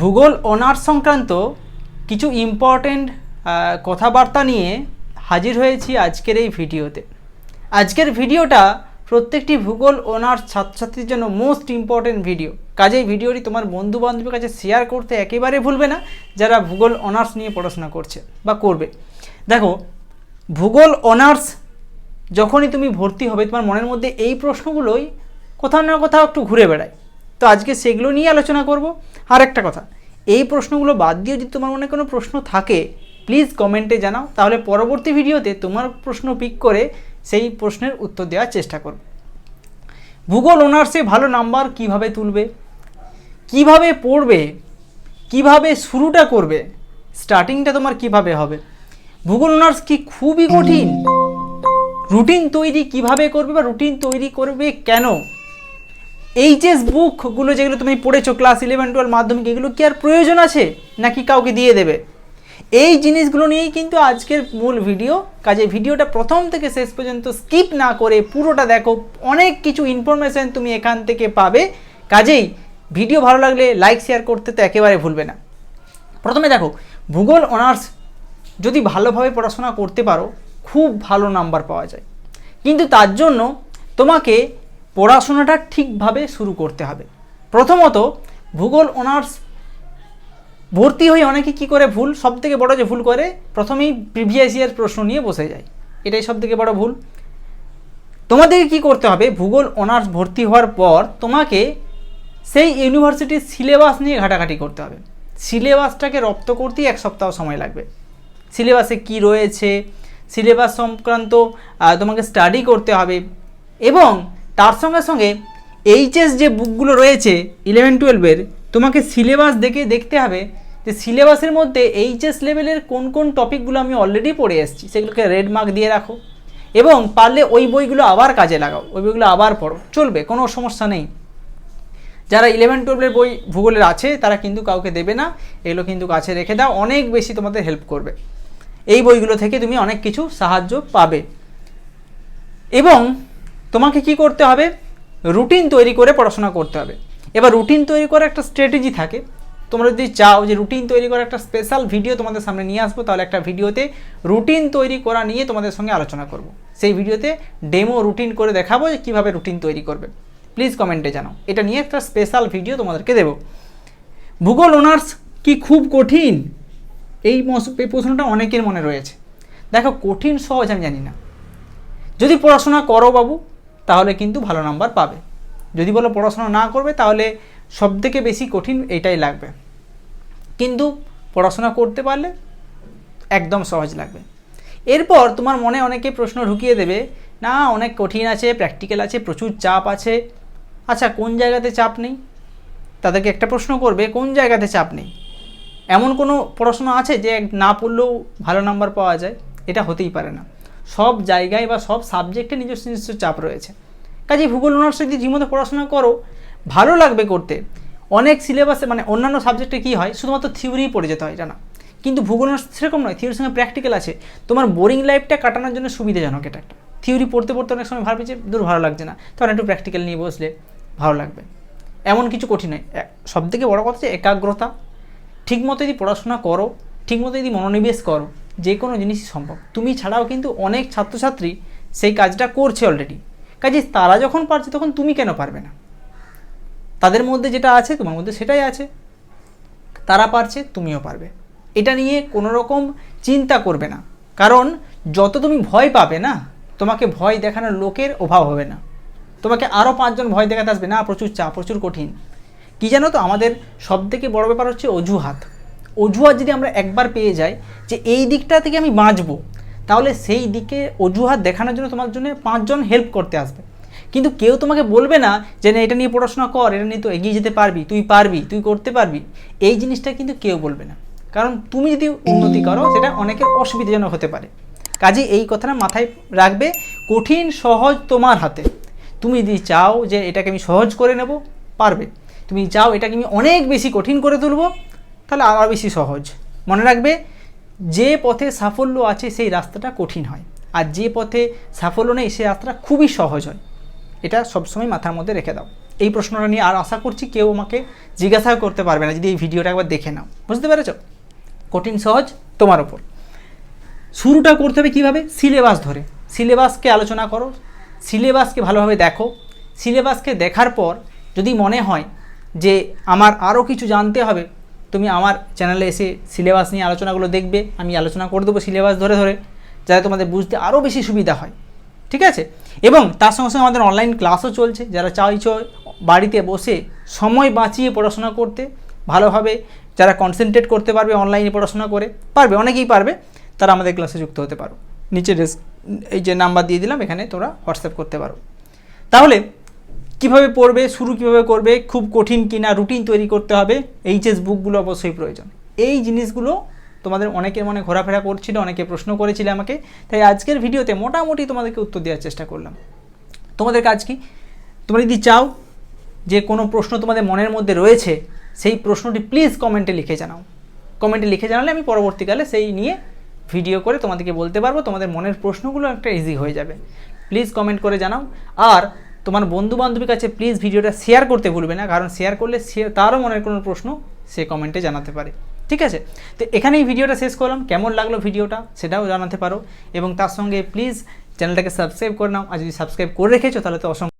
ভূগোল, অনার্স সংক্রান্ত কিছু ইম্পর্টেন্ট কথাবার্তা নিয়ে হাজির হয়েছি আজকের এই ভিডিওতে। আজকের ভিডিওটা প্রত্যেকটি ভূগোল, অনার্স ছাত্রছাত্রীর জন্য মোস্ট ইম্পর্টেন্ট ভিডিও কাজেই ভিডিওটি তোমার বন্ধু বান্ধবের কাছে শেয়ার করতে একেবারে ভুলবে না, যারা ভূগোল, অনার্স নিয়ে পড়াশোনা করছে বা করবে। দেখো, ভূগোল, অনার্স যখনই তুমি ভর্তি হবে, তোমার মনের মধ্যে এই প্রশ্নগুলোই কোথাও না কোথাও একটু ঘুরে বেড়ায়। তো আজকে সেগুলো নিয়ে আলোচনা করব। আর একটা কথা, এই প্রশ্নগুলো বাদ দিয়ে যদি তোমার মনে কোনো প্রশ্ন থাকে প্লিজ কমেন্টে জানাও। তাহলে পরবর্তী ভিডিওতে তোমার প্রশ্ন পিক করে সেই প্রশ্নের উত্তর দেওয়ার চেষ্টা করব। ভূগোল অনার্সে ভালো নাম্বার কীভাবে তুলবে? কীভাবে পড়বে? কীভাবে শুরুটা করবে? স্টার্টিংটা তোমার কীভাবে হবে? ভূগোল অনার্স কি খুবই কঠিন? রুটিন তৈরি কীভাবে করবে বা রুটিন তৈরি করবে কেন? এইচএস বুকগুলো যেগুলো তুমি পড়েছো ক্লাস ইলেভেন টুয়েলভ মাধ্যমিক, এগুলো কি আর প্রয়োজন আছে? নাকি কাউকে দিয়ে দেবে? এই জিনিসগুলো নিয়েই কিন্তু আজকের মূল ভিডিও কাজে ভিডিওটা প্রথম থেকে শেষ পর্যন্ত স্কিপ না করে পুরোটা দেখো। অনেক কিছু ইনফরমেশান তুমি এখান থেকে পাবে। কাজেই ভিডিও ভালো লাগলে লাইক শেয়ার করতে তো একেবারে ভুলবে না। প্রথমে দেখো, ভূগোল অনার্স যদি ভালোভাবে পড়াশোনা করতে পারো, খুব ভালো নাম্বার পাওয়া যায়। কিন্তু তার জন্য তোমাকে পড়াশোনাটা ঠিকভাবে শুরু করতে হবে। প্রথমত, ভূগোল, অনার্স ভর্তি হয়ে অনেকে কি করে ভুল? সব থেকে বড় যে ভুল করে, প্রথমেই প্রিভিয়াস ইয়ার প্রশ্ন নিয়ে বসে যায়। এটাই সব থেকে বড় ভুল। তোমাদেরকে কি করতে হবে? ভূগোল, অনার্স ভর্তি হওয়ার পর তোমাকে সেই ইউনিভার্সিটির সিলেবাস নিয়ে ঘাটাঘাটি করতে হবে। সিলেবাসটাকে রপ্ত করতেই এক সপ্তাহ সময় লাগবে। সিলেবাসে কি রয়েছে? সিলেবাস সংক্রান্ত তোমাকে স্টাডি করতে হবে। এবং তার সঙ্গে সঙ্গে এইচএস যে বুকগুলো রয়েছে ইলেভেন টুয়েলভের তোমাকে সিলেবাস দেখে দেখতে হবে যে সিলেবাসের মধ্যে এইচএস লেভেলের কোন কোন টপিকগুলো আমি অলরেডি পড়ে এসেছি, সেগুলোকে রেড মার্ক দিয়ে রাখো। এবং পারলে ওই বইগুলো আবার কাজে লাগাও, ওই বইগুলো আবার পড়ো, চলবে, কোনো সমস্যা নেই। যারা ইলেভেন টুয়েলভের বই ভূগোলের আছে, তারা কিন্তু কাউকে দেবে না, এগুলো কিন্তু কাছে রেখে দাও, অনেক বেশি তোমাদের হেল্প করবে। এই বইগুলো থেকে তুমি অনেক কিছু সাহায্য পাবে। এবং তোমাকে কি করতে হবে? রুটিন তৈরি করে পড়াশোনা করতে হবে। এবার রুটিন তৈরি করার একটা স্ট্র্যাটেজি থাকে। তোমরা যদি চাও যে রুটিন তৈরি করার একটা স্পেশাল ভিডিও তোমাদের সামনে নিয়ে আসব, তাহলে একটা ভিডিওতে রুটিন তৈরি করা নিয়ে তোমাদের সঙ্গে আলোচনা করব। সেই ভিডিওতে ডেমো রুটিন করে দেখাবো যে কীভাবে রুটিন তৈরি করবে। প্লিজ কমেন্টে জানাও। এটা নিয়ে একটা স্পেশাল ভিডিও তোমাদেরকে দেবো। ভূগোল, অনার্স কি খুব কঠিন? এই প্রশ্নটা অনেকের মনে রয়েছে। দেখো, কঠিন সহজ আমি জানি না। যদি পড়াশোনা করো বাবু তাহলে কিন্তু ভালো নাম্বার পাবে। যদি বলো পড়াশোনা না করবে, তাহলে সব থেকে বেশি কঠিন এটাই লাগবে। কিন্তু পড়াশোনা করতে পারলে একদম সহজ লাগবে। এরপর তোমার মনে অনেকে প্রশ্ন ঢুকিয়ে দেবে, না, অনেক কঠিন আছে প্র্যাকটিক্যাল আছে, প্রচুর চাপ আছে। আচ্ছা কোন জায়গাতে চাপ নেই? তাদেরকে একটা প্রশ্ন করবে, কোন জায়গাতে চাপ নেই? এমন কোনো পড়াশোনা আছে যে না পড়লেও ভালো নাম্বার পাওয়া যায়? এটা হতেই পারে না। সব জায়গায় বা সব সাবজেক্টে নিজস্ব নিজস্ব চাপ রয়েছে। কাজে ভূগোল অনার্স যদি ঠিকমতো পড়াশোনা করো, ভালো লাগবে করতে। অনেক সিলেবাসে মানে অন্যান্য সাবজেক্টে কী হয়? শুধুমাত্র থিওরি পড়ে যেতে হয়, জানা? কিন্তু ভূগোল অনার্স সেরকম নয় থিওরির সঙ্গে প্র্যাকটিক্যাল আছে। তোমার বোরিং লাইফটা কাটানোর জন্য সুবিধাজনক এটা। একটা থিওরি পড়তে পড়তে অনেক সময় ভাবছি যে দূর ভালো লাগছে না। তখন একটু প্র্যাকটিক্যাল নিয়ে বসলে ভালো লাগবে। এমন কিছু কঠিন নয়। সব থেকে বড়ো কথা হচ্ছে একাগ্রতা। ঠিকমতো যদি পড়াশোনা করো, ঠিকমতো যদি মনোনিবেশ করো যে কোনো জিনিসই সম্ভব। তুমি ছাড়াও কিন্তু অনেক ছাত্রছাত্রী সেই কাজটা করছে অলরেডি কাজে তারা যখন পারছে তখন তুমি কেন পারবে না? তাদের মধ্যে যেটা আছে, তোমার মধ্যে সেটাই আছে। তারা পারছে, তুমিও পারবে। এটা নিয়ে কোনো রকম চিন্তা করবে না। কারণ যত তুমি ভয় পাবে না, তোমাকে ভয় দেখানোর লোকের অভাব হবে না। তোমাকে আরও পাঁচজন ভয় দেখাতে আসবে, না, প্রচুর চাপ, প্রচুর কঠিন। কি জানো তো, আমাদের সব থেকে বড় ব্যাপার হচ্ছে অজুহাত। অজুহাত যদি আমরা একবার পেয়ে যাই যে এই দিকটা থেকে আমি বাঁচবো, তাহলে সেই দিকে অজুহাত দেখানোর জন্য তোমার জন্য পাঁচজন হেল্প করতে আসবে। কিন্তু কেউ তোমাকে বলবে না যে না, এটা নিয়ে পড়াশোনা কর, এটা নিয়ে তো এগিয়ে যেতে পারবি, তুই পারবি, তুই করতে পারবি। এই জিনিসটা কিন্তু কেউ বলবে না। কারণ তুমি যদি উন্নতি করো, সেটা অনেকের অসুবিধাজনক হতে পারে। কাজে এই কথাটা মাথায় রাখবে, কঠিন, সহজ তোমার হাতে। তুমি যদি চাও যে এটাকে আমি সহজ করে নেব, পারবে। তুমি চাও এটাকে আমি অনেক বেশি কঠিন করে তুলবো তাহলে আরও বেশি সহজ। মনে রাখবে, যে পথে সাফল্য আছে সেই রাস্তাটা কঠিন হয়। আর যে পথে সাফল্য নেই সেই রাস্তাটা খুবই সহজ হয়। এটা সবসময় মাথার মধ্যে রেখে দাও। এই প্রশ্নটা নিয়ে আর আশা করছি কেউ আমাকে জিজ্ঞাসা করতে পারবে না, যদি এই ভিডিওটা একবার দেখে নাও। বুঝতে পেরেছ? কঠিন, সহজ, তোমার ওপর। শুরুটা করতে হবে কীভাবে? সিলেবাস ধরে। সিলেবাসকে আলোচনা করো। সিলেবাসকে ভালোভাবে দেখো। সিলেবাসকে দেখার পর যদি মনে হয় যে আমার আরও কিছু জানতে হবে তুমি আমার চ্যানেলে এসে সিলেবাস নিয়ে আলোচনাগুলো দেখবে, আমি আলোচনা করে দেবো সিলেবাস ধরে ধরে, যাতে তোমাদের বুঝতে আরও বেশি সুবিধা হয়। ঠিক আছে? এবং তার সঙ্গে সঙ্গে আমাদের অনলাইন ক্লাসও চলছে, যারা চাইছ বাড়িতে বসে সময় বাঁচিয়ে পড়াশোনা করতে, ভালোভাবে যারা কনসেন্ট্রেট করতে পারবে অনলাইনে পড়াশোনা করে, পারবে, অনেকেই পারবে, তারা আমাদের ক্লাসে যুক্ত হতে পারো। নিচে এই যে নাম্বার দিয়ে দিলাম, এখানে তোমরা হোয়াটসঅ্যাপ করতে পারো। তাহলে কীভাবে পড়বে, শুরু কীভাবে করবে, খুব কঠিন কিনা, রুটিন তৈরি করতে হবে, এইচএস বুকগুলো অবশ্যই প্রয়োজন। এই জিনিসগুলো তোমাদের অনেকের মনে ঘোরাফেরা করছিল, অনেকে প্রশ্ন করেছিল আমাকে, তাই আজকের ভিডিওতে মোটামুটি তোমাদেরকে উত্তর দেওয়ার চেষ্টা করলাম। তোমাদের কাজ কি? তোমরা যদি চাও যে কোনো প্রশ্ন তোমাদের মনের মধ্যে রয়েছে, সেই প্রশ্নটি প্লিজ কমেন্টে লিখে জানাও। কমেন্টে লিখে জানালে আমি পরবর্তীকালে সেই নিয়ে ভিডিও করে তোমাদেরকে বলতে পারব, তোমাদের মনের প্রশ্নগুলো একটা ইজি হয়ে যাবে। প্লিজ কমেন্ট করে জানাও। আর তোমার বন্ধু বান্ধবীর কাছে প্লিজ ভিডিওটা শেয়ার করতে ভুলবে না, কারণ শেয়ার করলে তারও মনের কোনো প্রশ্ন সে কমেন্টে জানাতে পারে। ঠিক আছে? তো এখানেই ভিডিওটা শেষ করলাম। কেমন লাগল ভিডিওটা সেটাও জানাতে পারো। এবং তার সঙ্গে প্লিজ চ্যানেলটাকে সাবস্ক্রাইব করে নাও। আর যদি সাবস্ক্রাইব করে রেখেছো, তাহলে তো অসংখ্য